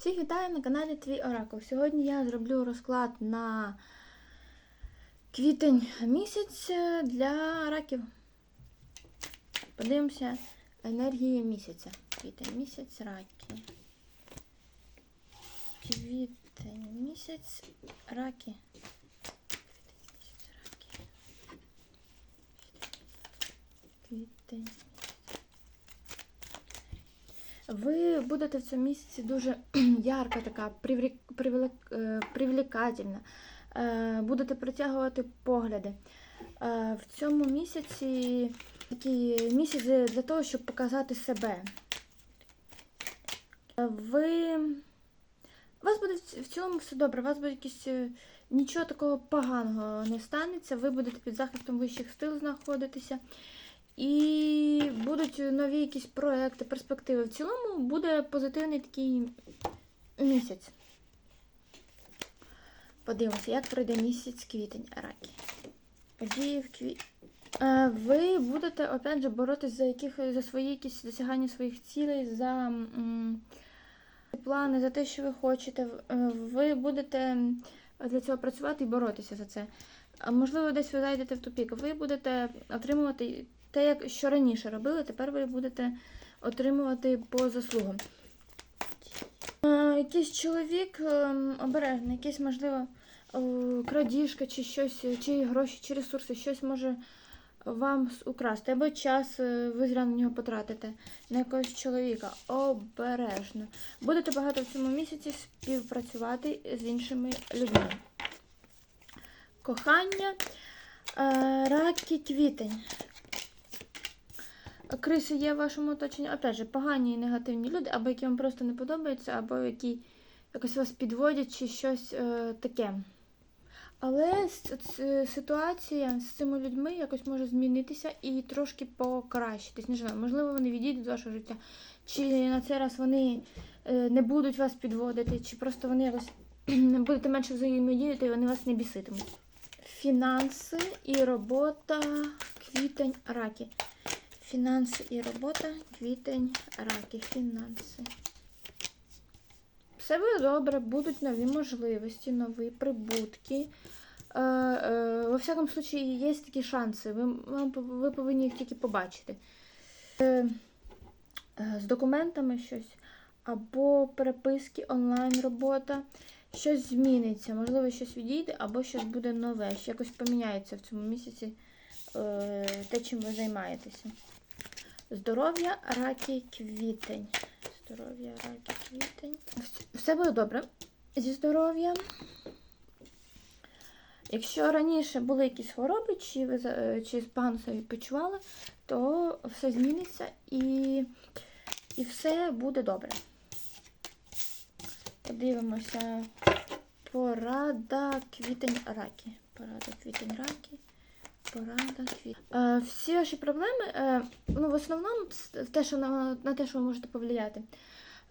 Всіх вітаю на каналі Твій Оракул. Сьогодні я зроблю розклад на квітень місяць для раків. Подивимося енергії місяця. Квітень місяць раки. Квітень місяць раки. Квітень. Ви будете в цьому місяці дуже ярка, така е, привлекательна. Е, Будете притягувати погляди. Е, В цьому місяці такий місяць для того, щоб показати себе. Ви. У вас буде в цілому все добре, у вас буде якісь нічого такого поганого не станеться. Ви будете під захистом вищих сил знаходитися. І будуть нові якісь проекти, перспективи. В цілому буде позитивний такий місяць. Подивимося, як пройде місяць квітень раки. Події в кві... Е, Ви будете, опять же, боротись за, яких... за свої якісь досягання своїх цілей, за м, плани, за те, що ви хочете. Е, Ви будете для цього працювати і боротися за це. Можливо, десь ви зайдете в тупік. Ви будете отримувати те, як що раніше робили, тепер ви будете отримувати по заслугам. Е, якийсь чоловік е, обережний, якийсь, можливо, е, крадіжка чи щось, чи гроші, чи ресурси, щось може вам украсти. Або час е, ви зря на нього потратите на якогось чоловіка. Обережно. Будете багато в цьому місяці співпрацювати з іншими людьми. Кохання. Раки квітень. Криси є в вашому оточенні. Опять же, погані і негативні люди, або які вам просто не подобаються, або які якось вас підводять, чи щось е, таке. Але ситуація з цими людьми якось може змінитися і трошки покращитись. Не знаю, можливо, вони відійдуть з вашого життя, чи на цей раз вони е, не будуть вас підводити, чи просто вони якось будете менше взаємодіяти і вони вас не біситимуть. Фінанси і робота, квітень, раки. Фінанси і робота, квітень, раки, фінанси. Все буде добре, будуть нові можливості, нові прибутки. Е, е, во всякому случаї, є такі шанси. Ви, ви повинні їх тільки побачити. Е, з документами щось, або переписки, онлайн робота. Щось зміниться, можливо, щось відійде, або щось буде нове, ще якось поміняється в цьому місяці те, чим ви займаєтеся. Здоров'я, раки, квітень. Здоров'я, раки, квітень. Все буде добре зі здоров'ям. Якщо раніше були якісь хвороби, чи ви е, чи погано себе почували, то все зміниться і, і все буде добре. Подивимося. Порада квітень раки. Порада квітень раки. Порада. Е, всі ваші проблеми, е, ну, в основному, те, що на, на те, що ви можете повлияти,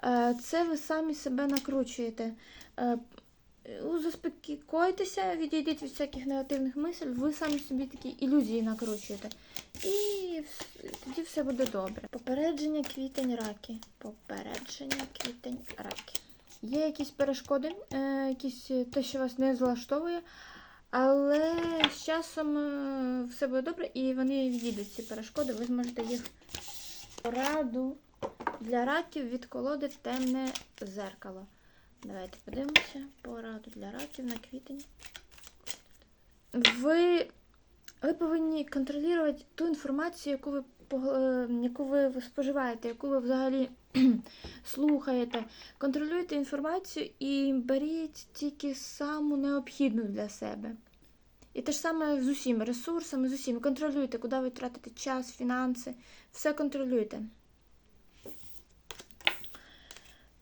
е, це ви самі себе накручуєте. Е, у- Заспокойтеся, відійдіть від всяких негативних мисль, ви самі собі такі ілюзії накручуєте. І тоді все буде добре. Попередження квітень раки. Попередження квітень раки. Є якісь перешкоди, е, якісь те, що вас не злаштовує, але з часом е, все буде добре і вони відійдуть ці перешкоди, ви зможете їх пораду для раків від колоди темне зеркало. Давайте подивимося. Пораду для раків на квітень. Ви, ви повинні контролювати ту інформацію, яку ви, е, яку ви споживаєте, яку ви взагалі слухаєте. Контролюйте інформацію і беріть тільки саму необхідну для себе. І те ж саме з усіма ресурсами, з усім. Контролюйте, куди ви тратите час, фінанси. Все контролюйте.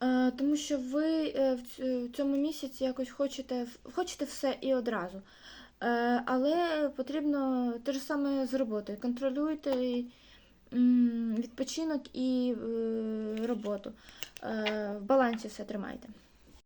Е, Тому що ви е, в цьому місяці якось хочете, хочете все і одразу. Е, Але потрібно те ж саме з роботою. Контролюйте відпочинок і роботу. В балансі все тримайте.